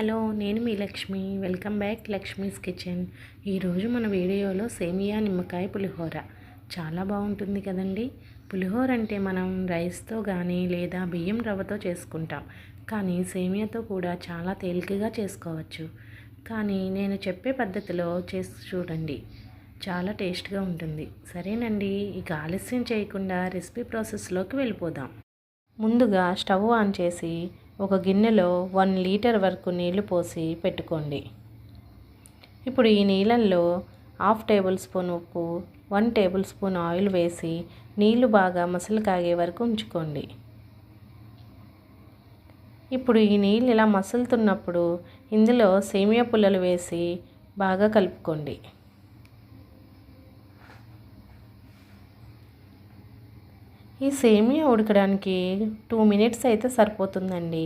Hello నేను మీ Lakshmi. Welcome back Lakshmi's kitchen. ఈరోజు మన వీడియోలో సేమియా నిమ్మకాయ పులిహోర. చాలా బాగుంటుంది కదండి? పులిహోర అంటే మనం రైస్తో కానీ లేదా బియ్యం రవ్వతో చేసుకుంటాం. కానీ సేమియాతో కూడా చాలా తేలికగా చేసుకోవచ్చు. కానీ నేను చెప్పే పద్ధతిలో చేసి చూడండి. చాలా టేస్ట్గా ఉంటుంది. సరేనండి ఇక ఆలస్యం చేయకుండా రెసిపీ ప్రాసెస్లోకి వెళ్ళిపోదాం. ముందుగా స్టవ్ ఆన్ చేసి ఒక గిన్నెలో వన్ లీటర్ వరకు నీళ్ళు పోసి పెట్టుకోండి. ఇప్పుడు ఈ నీళ్ళల్లో హాఫ్ టేబుల్ స్పూన్ ఉప్పు వన్ టేబుల్ స్పూన్ ఆయిల్ వేసి నీళ్ళు బాగా మసలు కాగే వరకు ఉంచుకోండి. ఇప్పుడు ఈ నీళ్ళు ఇలా మసులుతున్నప్పుడు ఇందులో సేమియా పుల్లలు వేసి బాగా కలుపుకోండి. ఈ సేమియా ఉడకడానికి టూ మినిట్స్ అయితే సరిపోతుందండి.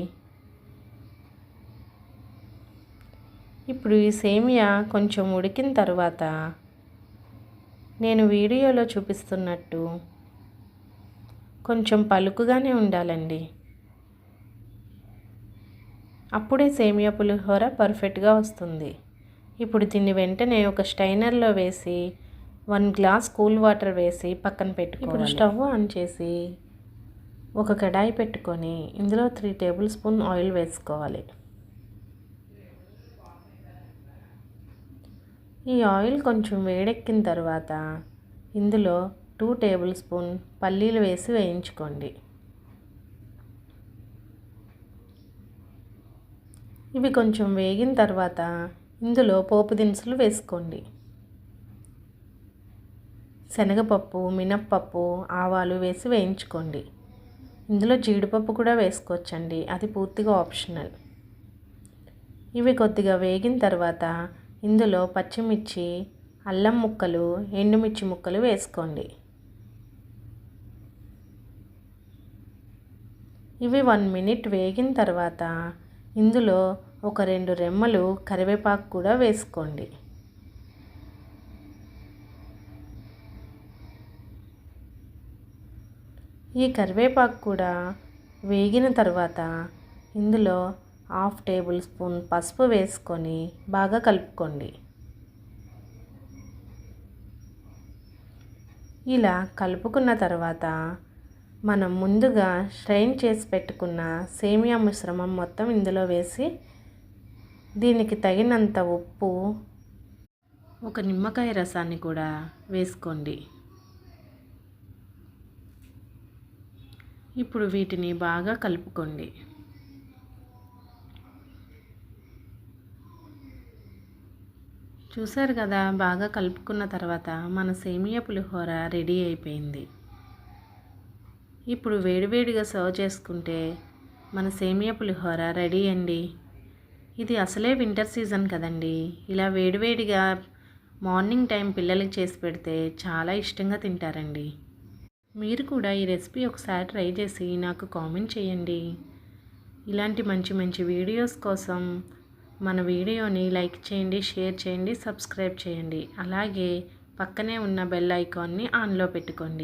ఇప్పుడు ఈ సేమియా కొంచెం ఉడికిన తర్వాత నేను వీడియోలో చూపిస్తున్నట్టు కొంచెం పలుకుగానే ఉండాలండి. అప్పుడే సేమియా పులిహోర పర్ఫెక్ట్గా వస్తుంది. ఇప్పుడు దీన్ని వెంటనే ఒక స్టైనర్లో వేసి వన్ గ్లాస్ కూల్ వాటర్ వేసి పక్కన పెట్టుకోవాలి. స్టవ్ ఆన్ చేసి ఒక కడాయి పెట్టుకొని ఇందులో త్రీ టేబుల్ స్పూన్ ఆయిల్ వేసుకోవాలి. ఈ ఆయిల్ కొంచెం వేడెక్కిన తర్వాత ఇందులో టూ టేబుల్ స్పూన్ పల్లీలు వేసి వేయించుకోండి. ఇవి కొంచెం వేగిన తర్వాత ఇందులో పోపు దినుసులు వేసుకోండి. శనగపప్పు మినప్పప్పు ఆవాలు వేసి వేయించుకోండి. ఇందులో జీడిపప్పు కూడా వేసుకోవచ్చండి. అది పూర్తిగా ఆప్షనల్. ఇవి కొద్దిగా వేగిన తర్వాత ఇందులో పచ్చిమిర్చి అల్లం ముక్కలు ఎండుమిర్చి ముక్కలు వేసుకోండి. ఇవి వన్ మినిట్ వేగిన తర్వాత ఇందులో ఒక రెండు రెమ్మలు కరివేపాకు కూడా వేసుకోండి. ఈ కరివేపాకు కూడా వేగిన తర్వాత ఇందులో హాఫ్ టేబుల్ స్పూన్ పసుపు వేసుకొని బాగా కలుపుకోండి. ఇలా కలుపుకున్న తర్వాత మనం ముందుగా స్ట్రైన్ చేసి పెట్టుకున్న సేమియా మిశ్రమం మొత్తం ఇందులో వేసి దీనికి తగినంత ఉప్పు ఒక నిమ్మకాయ రసాన్ని కూడా వేసుకోండి. ఇప్పుడు వీటిని బాగా కలుపుకోండి. చూసారు కదా బాగా కలుపుకున్న తర్వాత మన సేమియా పులిహోర రెడీ అయిపోయింది. ఇప్పుడు వేడివేడిగా సర్వ్ చేసుకుంటే మన సేమియా పులిహోర రెడీ అండి. ఇది అసలే వింటర్ సీజన్ కదండి. ఇలా వేడివేడిగా మార్నింగ్ టైం పిల్లలకి చేసి పెడితే చాలా ఇష్టంగా తింటారండి. మీరు కూడా ఈ రెసిపీ ఒకసారి ట్రై చేసి నాకు కామెంట్ చేయండి. ఇలాంటి మంచి మంచి వీడియోస్ కోసం మన వీడియోని లైక్ చేయండి షేర్ చేయండి సబ్స్క్రైబ్ చేయండి. అలాగే పక్కనే ఉన్న బెల్ ఐకాన్ని ఆన్లో పెట్టుకోండి.